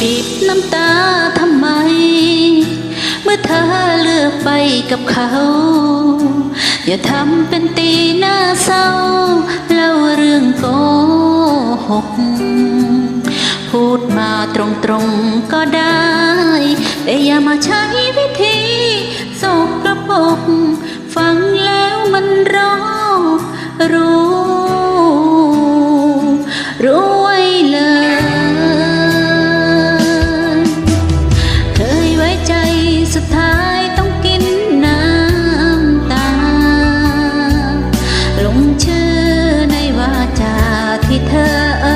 บีบน้ำตาทำไม เมื่อเธอเลือกไปกับเขา อย่าทำเป็นตีหน้าเศร้าเล่าเรื่องโกหก พูดมาตรงๆก็ได้ แต่อย่ามาใช้วิธี อเอ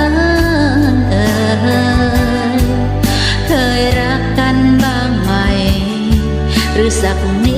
เอ่ยเคยรักกันบ้างไหม หรือสักนิด